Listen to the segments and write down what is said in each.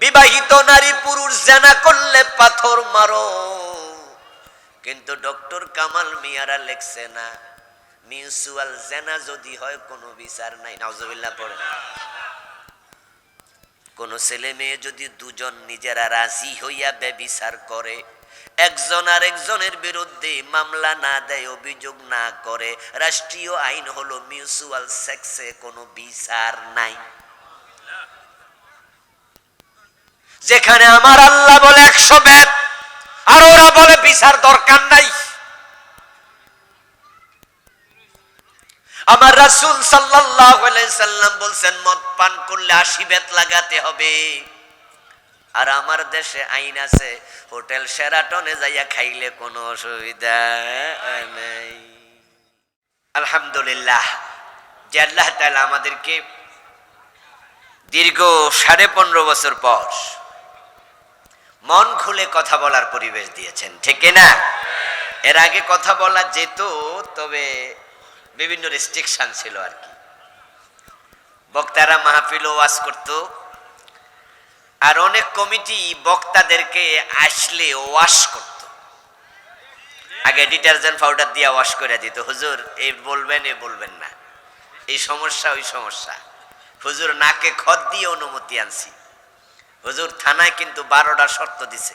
বিবাহিত নারী পুরুষ জানা করলে পাথর মারো। কিন্তু ডক্টর কামাল মিয়ারা লেখছে না, মিউচুয়াল জেনা যদি হয় কোনো বিচার নাই। নাউজুবিল্লাহ, পড়ে। কোন ছেলে মেয়ে যদি দুজন নিজেরা রাজি হইয়া ব্যবিচার করে, একজন আর একজনের বিরুদ্ধে মামলা না দেয়, অভিযোগ না করে, রাষ্ট্রীয় আইন হলো মিউচুয়াল সেক্সে কোনো বিচার নাই। যেখানে আমার আল্লাহ বলে একশো বেদ, আর ওরা বলে বিচার দরকার নাই। আমার রাসূল সাল্লাম বলছেন, মদ পান করলে আশি বেত লাগাতে হবে। আর আমার দেশে আইন আছে, হোটেল সেরাটনে যাইয়া খাইলে কোনো অসুবিধা নাই। আলহামদুলিল্লাহ, যে আল্লাহ আমাদেরকে দীর্ঘ সাড়ে পনেরো বছর পর মন খুলে কথা বলার পরিবেশ দিয়েছেন, ঠিক না? এর আগে কথা বলা যেত, তবে বিভিন্ন রেস্ট্রিকশন ছিল আর কি। বক্তারা মাহফিল ওয়াজ করত, আর অনেক কমিটি বক্তাদেরকে আসলে ওয়াশ করত। আগে ডিটারজেন্ট পাউডার দিয়ে ওয়াশ করে দিত, হুজুর এই বলবেন, এ বলবেন না। এই সমস্যা, ওই সমস্যা। হুজুর নাকে খত দিয়ে অনুমতি আনছি। হুজুর থানায় কিন্তু বারোটা শর্ত দিছে।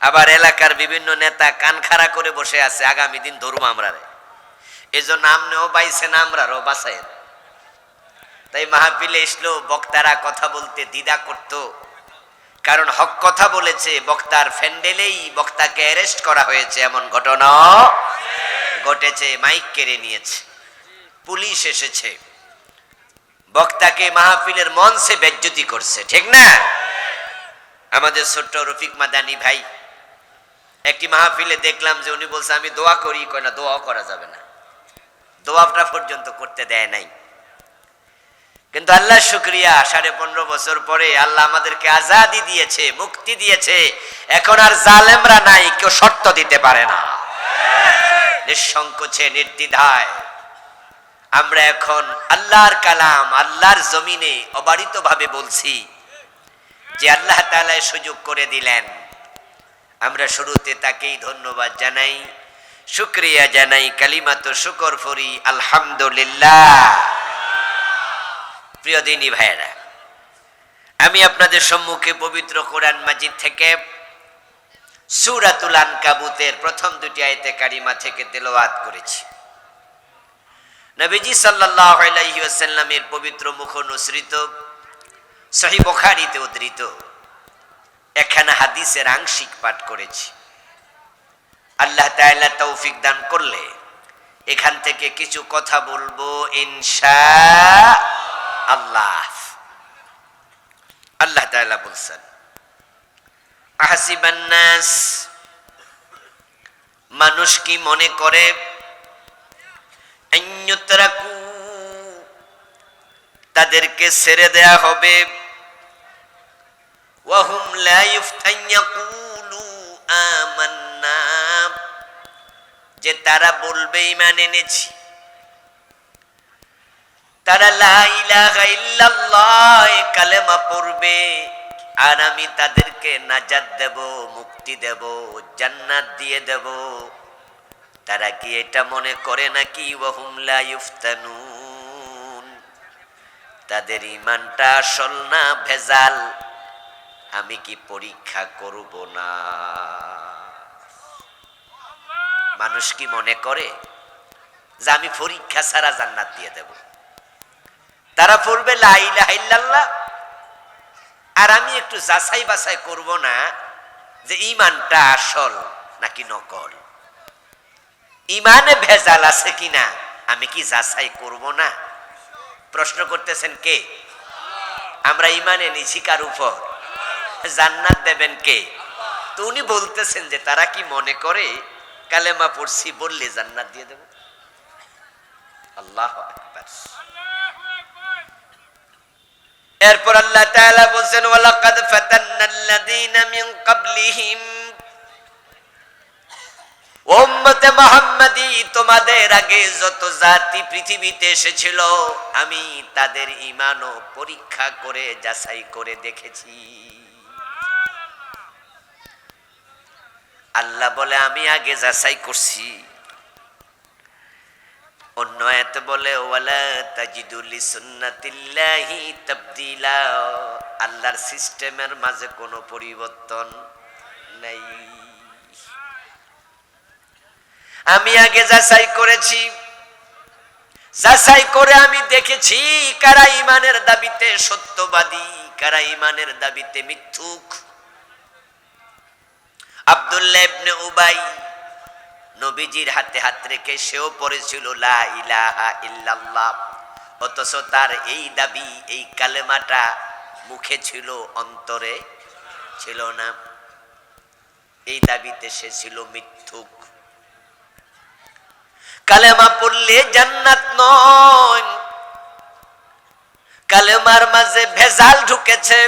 আবার এলাকার বিভিন্ন নেতা কান খাড়া করে বসে আছে, আগামী দিন ধরুম আমরা এই জন্য আমনেও পাইছেন আমরারও বাসায় তাই মাহফিলে এসলো বক্তারা কথা বলতে দ্বিধা করত। কারণ হক কথা বলেছে, বক্তার ফ্যান্ডেলেই বক্তাকে অ্যারেস্ট করা হয়েছে এমন ঘটনা ঘটেছে, মাইক কেড়ে নিয়েছে। পুলিশ এসেছে। বক্তাকে মাহফিলের মঞ্চে বেজ্জতি করছে, ঠিক না? আমাদের ছোট্ট রফিক মাদানি ভাই, একটি মাহফিলে দেখলাম যে উনি বলছে, আমি দোয়া করি। কয়, না, দোয়াও করা যাবে না। দোয়াটা পর্যন্ত করতে দেয় নাই। কিন্তু আল্লাহ শুক্রিয়া, সাড়ে পনেরো বছর পরে আল্লাহ আমাদেরকে আজাদি দিয়েছে, মুক্তি দিয়েছে। এখন আর জালেমরা নাই, কেউ শর্ত দিতে পারে না। নিঃসংকোচে, নির্দ্বিধায়। আমরা এখন আল্লাহর কালাম, আল্লাহর জমিনে অবারিত ভাবে বলছি যে আল্লাহ তালায় সুযোগ করে দিলেন। আমরা শুরুতে তাকেই ধন্যবাদ জানাই, শুক্রিয়া জানাই, কালিমাত শুকর ফরি, আলহামদুলিল্লাহ। প্রিয় দিনী ভাইয়েরা, আমি আপনাদের সম্মুখে পবিত্র কোরআন মাজিদ থেকে সুরাতুল আনকাবুতের প্রথম দুটি আয়তে কারিমা থেকে তেলাওয়াত করেছি। নবীজি সাল্লাল্লাহু আলাইহি ওয়াসাল্লামের পবিত্র মুখ অনুসৃত, সহি বুখারীতে উদ্ধৃত। এখানে হাদিসের আংশিক পাঠ করেছি। আল্লাহ তাআলা তৌফিক দান করলে এখান থেকে কিছু কথা বলব ইনশা আল্লাহ। আল্লাহ তাআলা বলছেন, আহাসিবান নাস, মানুষ কি মনে করে তাদেরকে ছেড়ে দেয়া হবে। যে তারা বলবে ইমান এনেছি। তারা পড়বে। আর আমি তাদেরকে মুক্তি দেব, জান্নাত দিয়ে দেব। তারা কি এটা মনে করে নাকি? তাদের ইমানটা আসল না ভেজাল? আমি কি পরীক্ষা করব না? মানুষ কি মনে করে যে আমি পরীক্ষা ছাড়া জান্নাত দিয়ে দেব? তারা পড়বে লাইল্লাহ আর আমি একটু যাচাই বাছাই করব না যে ইমানটা আসল নাকি নকল? ইমানে ভেজাল আছে কিনা? আমি কি যাচাই করব না? প্রশ্ন করতেছেন কে? আমরা ইমানে নিছি কার উপর? জান্নাত দেবেন কে? তো উনি বলতেছেন যে তারা কি মনে করে, কালেমা পড়ছি বললে জান্নাত দিয়ে দেব? আল্লাহ এরপর আল্লাহ বলছেন, ওয়ালাকাদ ফাতান্নাল্লাযীনা মিন ক্বাবলিহিম। ওম্মতে মোহাম্মদী, তোমাদের আগে যত জাতি পৃথিবীতে এসেছিল, আমি তাদের ইমানও পরীক্ষা করে, যাচাই করে দেখেছি। আল্লাহ বলে, আমি আগে যাচাই করছি। অন্য এত বলে, ওয়ালা তাজিদুলি সুন্নাতিল্লাহি তাবদিলা। আল্লাহর সিস্টেমের মাঝে কোনো পরিবর্তন নাই। আমি আগে যাচাই করেছি। যাচাই করে আমি দেখেছি কারা ইমানের দাবিতে সত্যবাদী, কারা ইমানের দাবিতে মিথ্যুক। আব্দুল্লাহ উবাই নবীজির হাতে হাত রেখে সেও পড়েছিল, লা ইলাহা ইল্লাল্লাহ। অথচ তার এই দাবি, এই কালেমাটা মুখে ছিল, অন্তরে ছিল না। এই দাবিতে সে ছিল মিথ্যুক। কালেমা পড়লে জান্নাত নয়। কালেমার মাঝে ভেজাল ঢুকেছে।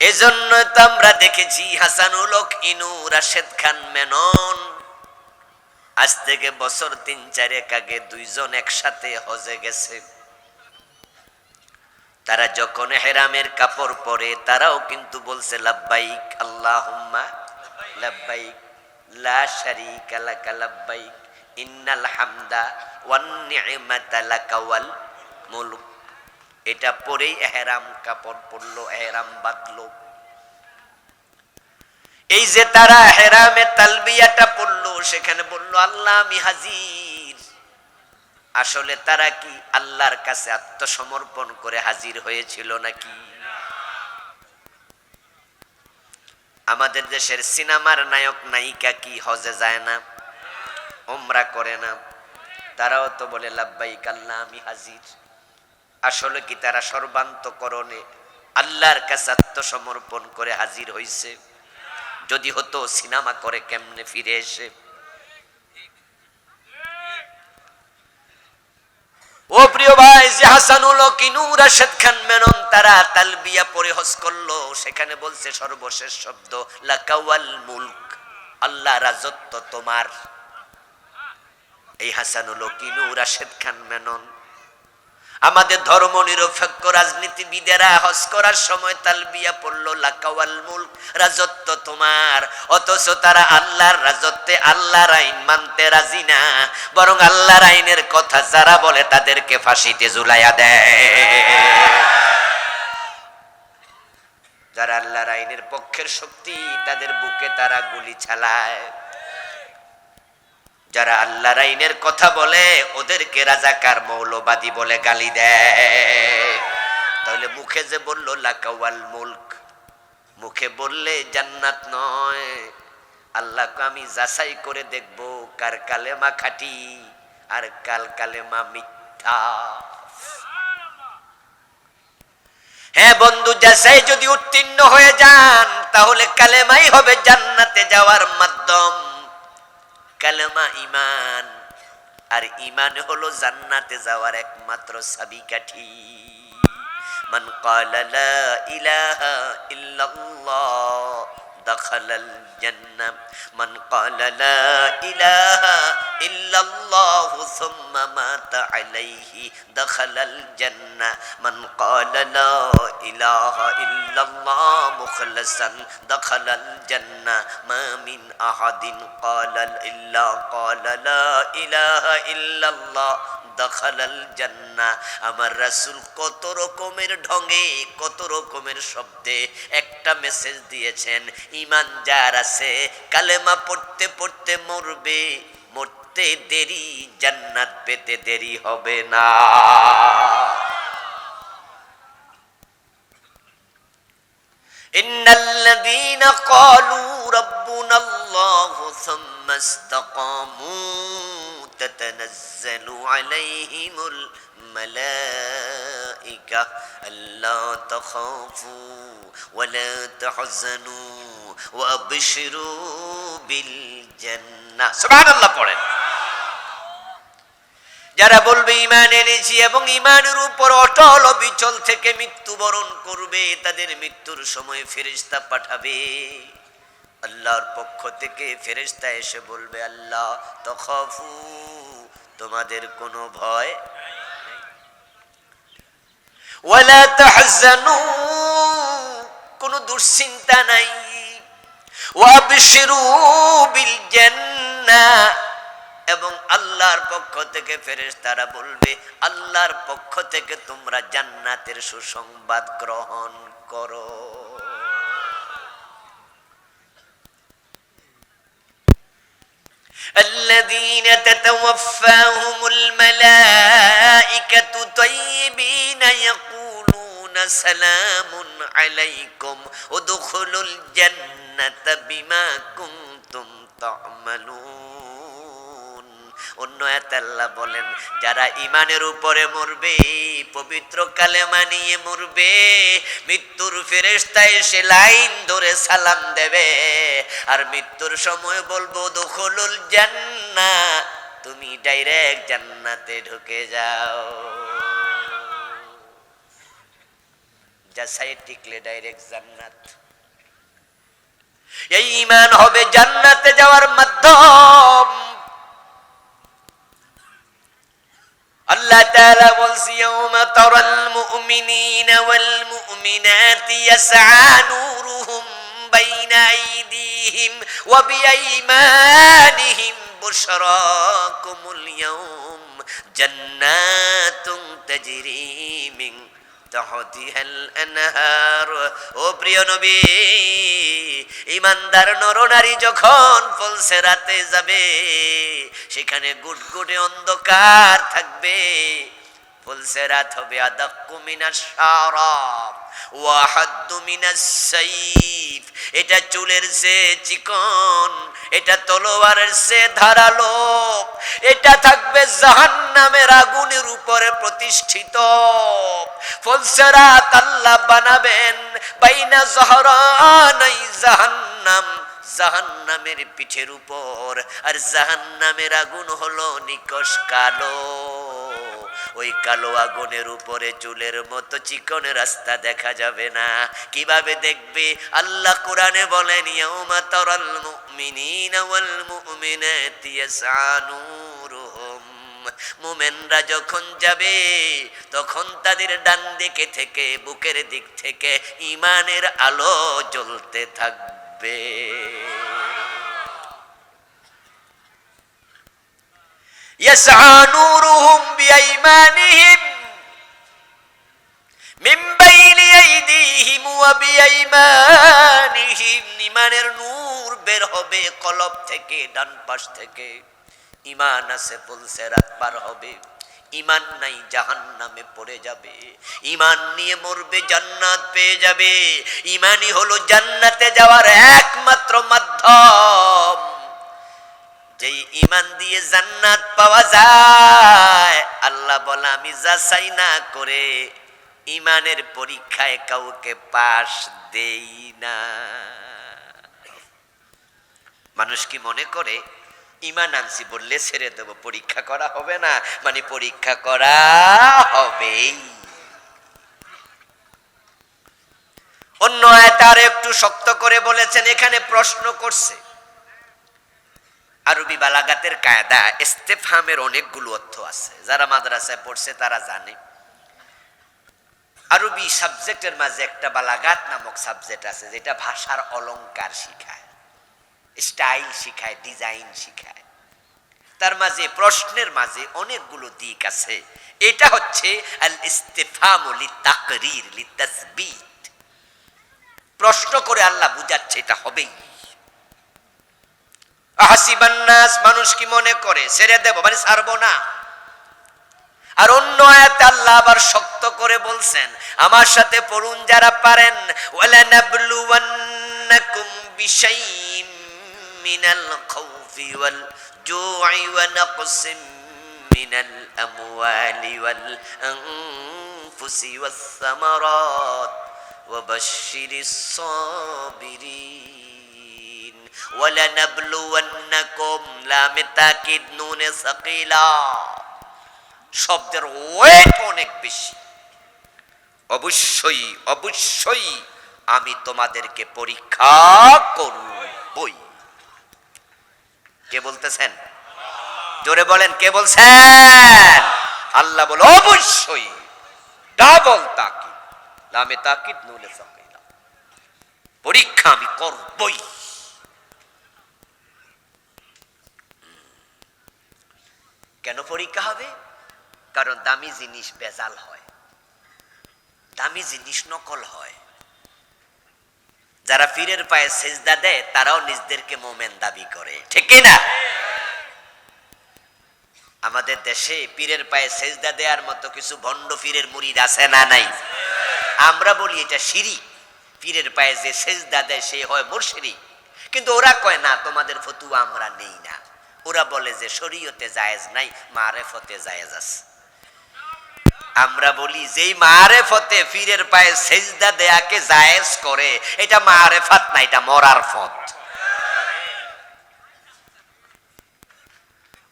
এজন্য তো আমরা দেখেছি হাসানুল ইনু, রাশেদ খান, মেনন। আজ থেকে বছর তিন চারেক আগে দুইজন একসাথে হজে গেছে। তারা যখন হেরামের কাপড় পরে, তারাও কিন্তু বলছে, লাব্বাইক আল্লাহ লাব্বাইক। লা শারিকা লাকা লাব্বাইক, ইন্নাল হামদা ওয়ান নি'মাতা লাকা ওয়াল মুলক। এটা পরেই কাপড় পরলো বাঁধলো। এই যে তারা হেরামে তালবিয়াটা পড়ল, সেখানে বলল, আল্লাহ, আমি হাজির। আসলে তারা কি আল্লাহর কাছে আত্মসমর্পণ করে হাজির হয়েছিল নাকি? আমাদের দেশের সিনেমার নায়ক নায়িকা কি হজে যায় না? ওমরা করে না। তারাও তো বলে, লাব্বাইক আল্লাহ আমি হাজির। আসলে কি তারা সর্বান্তকরণে আল্লাহর কাছে আত্মসমর্পণ করে হাজির হইছে? যদি হতো সিনেমা করে কেমনে ফিরে এসে? ও প্রিয় ভাই, যে হাসানুল কিনুর রাশেদ খান মেনন, তারা তালবিয়া পরে হজ করল। সেখানে বলছে, সর্বশেষ শব্দ, লাকাওয়াল মুলক, আল্লাহ রাজত্ব তোমার। এই হাসানুল কিনু রাশেদ খান মেনন আমাদের ধর্ম নিরপেক্ষ রাজনীতিবিদেরা হজ করার সময় তালবিয়া পড়ল, লাকাওয়াল মুলক, রাজত্ব তোমার। অথচ তারা আল্লাহর রাজত্বে আল্লাহর আইন মানতে রাজি না। বরং আল্লাহর আইনের কথা যারা বলে তাদেরকে ফাঁসিতে ঝুলাইয়া দেয়। যারা আল্লাহর আইনের পক্ষের শক্তি, তাদের বুকে তারা গুলি চালায়। যারা আল্লাহর আইনের কথা বলে, ওদেরকে রাজাকার মৌলবাদী বলে গালি দেয়। তাহলে মুখে যে বলল, লাকাওয়াল মুল্ক, মুখে বললে জান্নাত নয়। আল্লাহকে আমি যাচাই করে দেখব, কার কালেমা খাটি আর কাল কালেমা মিথ্যা। হ্যাঁ বন্ধু, যাচাই যদি উত্তীর্ণ হয়ে যান, তাহলে কালেমাই হবে জান্নাতে যাওয়ার মাধ্যম। কালমা ইমান আর ইমান হলো জান্নাতে যাওয়ার একমাত্র চাবিকাঠি। মান ক্বালা ইলাহা ইল্লাল্লাহ, দখলাল জান্নাহ। মান ক্বালা ইলাহা ইল্লাল্লাহু সুম্মা মাতা আলাইহি দখলাল জান্নাহ। মান ক্বালা লা ইলাহা ইল্লাল্লাহ মুখলিসান দখালাল জান্নাহ। মা মিন আহাদিন ক্বালা ইল্লা ক্বালা লা ইলাহা ইল্লাল্লাহ দখলাল জান্না আমার রাসুল কত রকমের ঢঙে, কত রকমের শব্দে একটা মেসেজ দিয়েছেন ইমান যার আছে, কালেমা পড়তে পড়তে মরবে, মরতে দেরি জান্নাত পেতে দেরি হবে না إن الذين قالوا ربنا الله ثم استقاموا تتنزل عليهم الملائكة ألا تخافوا ولا تحزنوا وأبشروا بالجنة سبحان الله পড়েন যারা বলবে ইমান এনেছি এবং ইমানের উপর অটল অবিচল থেকে মৃত্যুবরণ করবে, তাদের মৃত্যুর সময় ফেরিস্তা পাঠাবে। আল্লাহর পক্ষ থেকে ফেরেশতা এসে বলবে, আল্লাহ, তখফু, তোমাদের কোনো ভয় ওয়ালা কোনো দুশ্চিন্তা নাই। ওয়াবশিরু বিল জান্নাহ। এবং আল্লাহর পক্ষ থেকে ফেরেশতারা বলবে আল্লাহর পক্ষ থেকে তোমরা জান্নাতের সুসংবাদ গ্রহণ করো الذين تتوفاهم الملائكة طيبين يقولون سلام عليكم ادخلوا الجنة بما كنتم تعملون অন্য এক আল্লাহ বলেন, যারা ইমানের উপরে মরবে, পবিত্র কালেমা নিয়ে মরবে, মৃত্যুর ফেরেস্তা এসে লাইন ধরে সালাম দেবে। আর মৃত্যুর সময় বলব, দখলুল জান্না তুমি ডাইরেক্ট জান্নাতে ঢুকে যাও। যাচাই টিকলে ডাইরেক্ট জান্নাত। এই ইমান হবে জান্নাতে যাওয়ার মাধ্যম। আল্লাহ তাআলা বলছে ইয়াউমা তারাল মুমিনিনা ওয়াল মুমিনাতি ইয়াসআ নূরুহুম বাইনা আইদিহিম ওয়া বিআইমানিহিম বুশরাকুমুল ইয়াউম জান্নাতুন তাজরি মিন তাহতিহাল আনহার ও প্রিয় নবী, ইমানদার নরনারী যখন ফলসেরাতে যাবে, সেখানে গুটগুটে অন্ধকার থাকবে। হবে ওয়া মিনাস সাইফ। এটা চুলের সে চিকন, এটা তলোয়ারের সে ধারালো, এটা থাকবে জাহান্নামের আগুনের উপরে প্রতিষ্ঠিত। ফুলসেরাত আল্লাহ বানাবেন, বাইনা জহরানাই জাহান্নাম, জাহান্নামের পিঠের উপর। আর জাহান্নামের আগুন হলো নিকশ কালো। ওই কালো আগুনের উপরে চুলের মতো চিকন রাস্তা দেখা যাবে না। কীভাবে দেখবে? আল্লাহ কোরআনে বলেন, ইয়াউমা তারাল মুমিনিনা ওয়াল মুমিনাতি ইয়াসআনুরুহুম মুমেনরা যখন যাবে তখন তাদের ডান দিকে থেকে বুকের দিক থেকে ইমানের আলো জ্বলতে থাকবে يسعى نورهم بأيمانهم من بين أيديهم وبأيمانهم ইমানের নূর বের হবে কলব থেকে ডান পাশ থেকে ইমান আছে বলছে, রাত পার হবে। ইমান নাই জাহান নামে পড়ে যাবে। ইমান নিয়ে মরবে, জান্নাত পেয়ে যাবে। ইমানই হলো জান্নাতে যাওয়ার একমাত্র মাধ্যম। যেই ইমান দিয়ে জান্নাত পাওয়া যায়, আল্লাহ বলে, আমি যাচাই না করে ইমানের পরীক্ষায় কাউকে পাশ দেই না। মানুষ কি মনে করে ইমান আনছি বললে ছেড়ে দেবো, পরীক্ষা করা হবে না মানে পরীক্ষা করা হবেই। অন্য আয়াতে আরও একটু শক্ত করে বলেছেন, এখানে প্রশ্ন করছে, আরবি বালাগাতের কায়দা, ইস্তেফহামের অনেকগুলো অর্থ আছে, যারা মাদ্রাসায় পড়ছে তারা জানে। আরবি সাবজেক্টের মাঝে একটা বালাগাত নামক সাবজেক্ট আছে, যেটা ভাষার অলংকার শিখায়। স্টাইল শিখায়, ডিজাইন শিখায়। তার মাঝে, প্রশ্নের মাঝে অনেকগুলো দিক আছে। এটা হচ্ছে প্রশ্ন করে আল্লাহ বুঝাচ্ছে এটা হবেই। আহাসিবান্নাস, মানুষ কি মনে করে? ছেড়ে দেব মানে না। আর অন্য আয়াতে আল্লাহ আবার শক্ত করে বলছেন, আমার সাথে পড়ুন যারা পারেন ওয়ালা নাবলুওয়ান্নাকুম বিশাইইম মিনাল খাউফি ওয়াল জু'i ওয়া নাকসিম মিনাল আমওয়ালি ওয়াল আনফুসি ওয়াস সামারাত وبشر الصابرين ولنبلونكم لام التاكيد نون ثقيلا শব্দের ওয়েট অনেক বেশি অবশ্যই অবশ্যই আমি তোমাদেরকে পরীক্ষা করব করবই কে বলতেছেন? জোরে বলেন, কে বলছেন? আল্লাহ বলে, অবশ্যই। ডাবল তাকিদ। লামে তাকিদ নুলে ফাকিলা পরীক্ষা আমি করবই। কেন পরীক্ষা হবে? কারণ দামি জিনিস বেজাল হয়। দামি জিনিস নকল হয়। যারা পীরের পায়ে সেজদা দেয়, তারাও নিজদেরকে মোমেন দাবি করে। ঠিক না? আমাদের দেশে পীরের পায়ে সেজদা দেওয়ার মতো কিছু ভণ্ড পীরের মুরিদ আছে না নাই? আমরা বলি এটা সিঁড়ি। পীরের পায়ে যে সেজদা দেয়, সে হয় মুর্শিরি কিন্তু ওরা কয়, না, তোমাদের ফতুয়া আমরা নেই না। ওরা বলে যে, শরীয়তে জায়েজ নাই, মারেফতে জায়েজ আছে। আমরা বলি, যেই মারেফতে পীরের পায়ে সেজদা দেয়াকে জায়েজ করে, এটা মারেফাত না, এটা মরার ফত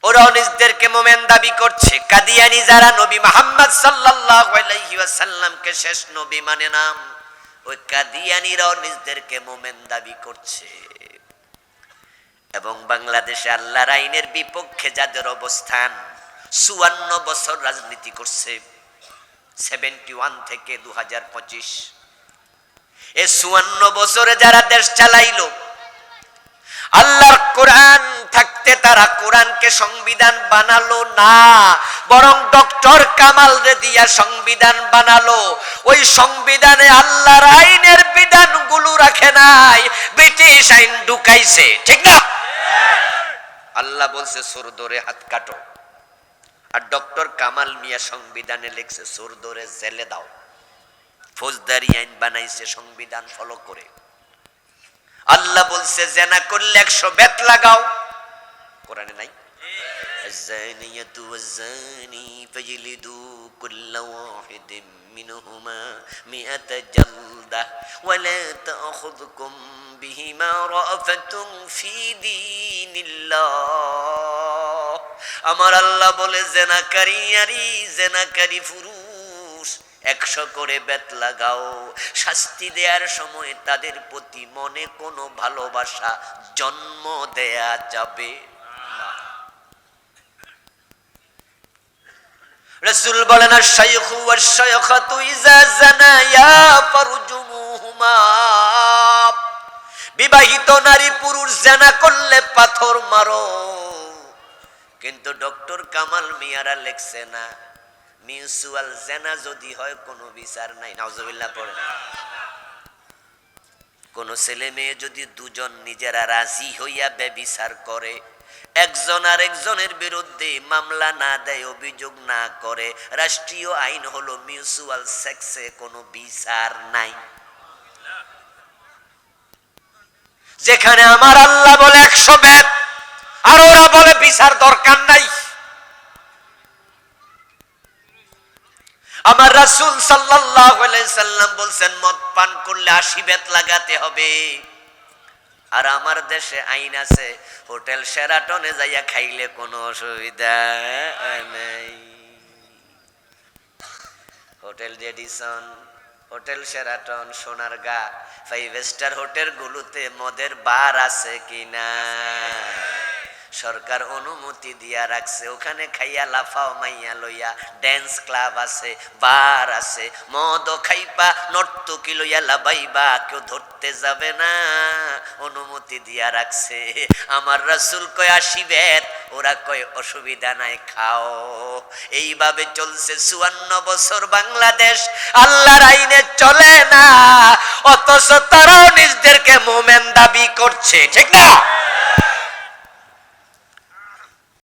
ওরাও নিজদেরকে মোমেন দাবি করছে, কাদিয়ানি যারা নবী মোহাম্মদ সাল্লাল্লাহু আলাইহি ওয়াসাল্লামকে শেষ নবী মানে নাম, ওই কাদিয়ানিরাও নিজদেরকে মোমেন দাবি করছে। এবং বাংলাদেশে আল্লাহর আইনের বিপক্ষে যাদের অবস্থান, চুয়ান্ন বছর রাজনীতি করছে সেভেন্টি ওয়ান থেকে দু হাজার পঁচিশ। এ চুয়ান্ন বছরে যারা দেশ চালাইলো, আল্লাহর কোরআন থাকতে তারা কোরআনকে সংবিধান বানালো না, বরং ডক্টর কামাল রে দিয়া সংবিধান বানালো। ওই সংবিধানে আল্লাহর আইনের বিধানগুলো রাখে নাই, ব্রিটিশ আইন ঢুকাইছে, ঠিক না? আল্লাহ বলছে, সোর ধরে হাত কাটো। আর ডক্টর কামাল মিয়া সংবিধানে লিখছে সোর ধরে জেলে দাও ফৌজদারি আইন বানাইছে সংবিধান ফলো করে আল্লাহ বলছে জেনা করলে একশো বেত লাগাও কোরআনে নাই الزانية والزاني فاجلدوا كل واحد منهما مئة جلدة ولا تأخذكم بهما رأفة في دين الله আমার আল্লাহ বলে, জেনাকারী আরি জেনাকারী পুরুষ, একশো করে বেত লাগাও। শাস্তি দেওয়ার সময় তাদের প্রতি মনে কোনো ভালোবাসা জন্ম দেয়া যাবে রসুল বলেন বিবাহিত নারী পুরুষ জানা করলে পাথর মারো। কিন্তু ডক্টর কামাল মিয়ারা লেখছে না। মিউচুয়াল জেনা যদি হয়, কোনো বিচার নাই। নাউজুবিল্লাহ, পড়ে কোন ছেলে মেয়ে যদি দুজন নিজেরা রাজি হইয়া ব্যবিচার করে, একজন আর একজনের বিরুদ্ধে মামলা না দেয়, অভিযোগ না করে, রাষ্ট্রীয় আইন হলো মিউচুয়াল সেক্সে কোনো বিচার নাই। যেখানে আমার আল্লাহ বলে একশো বেদ আর ওরা বলে, বিচার দরকার নাই। আমার রাসূল সাল্লাম বলছেন, মদ পান করলে আশি বেত লাগাতে হবে। আর আমার দেশে আইন আছে, হোটেল সেরাটনে যাইয়া খাইলে কোনো অসুবিধা নাই। Hotel Radisson hotel Sheraton, Sonargaon, five star hotel গুলোতে মদের বার আছে কিনা? সরকার অনুমতি দিয়া রাখছে। ওখানে খাইয়া লাফাও মাইয়া লইয়া ড্যান্স ক্লাব আছে বার আছে মদ খাইবা, নর্তকি লইয়া লাবাইবা কেউ ধরতে যাবে না। অনুমতি দিয়া রাখছে। আমার রাসুল কয় আসিবেন ওরা কয়, অসুবিধা নাই, খাও। এইভাবে চলছে চুয়ান্ন বছর বাংলাদেশ। আল্লাহর আইনে চলে না, অথচ তারাও নিজদেরকে মোমেন দাবি করছে, ঠিক না?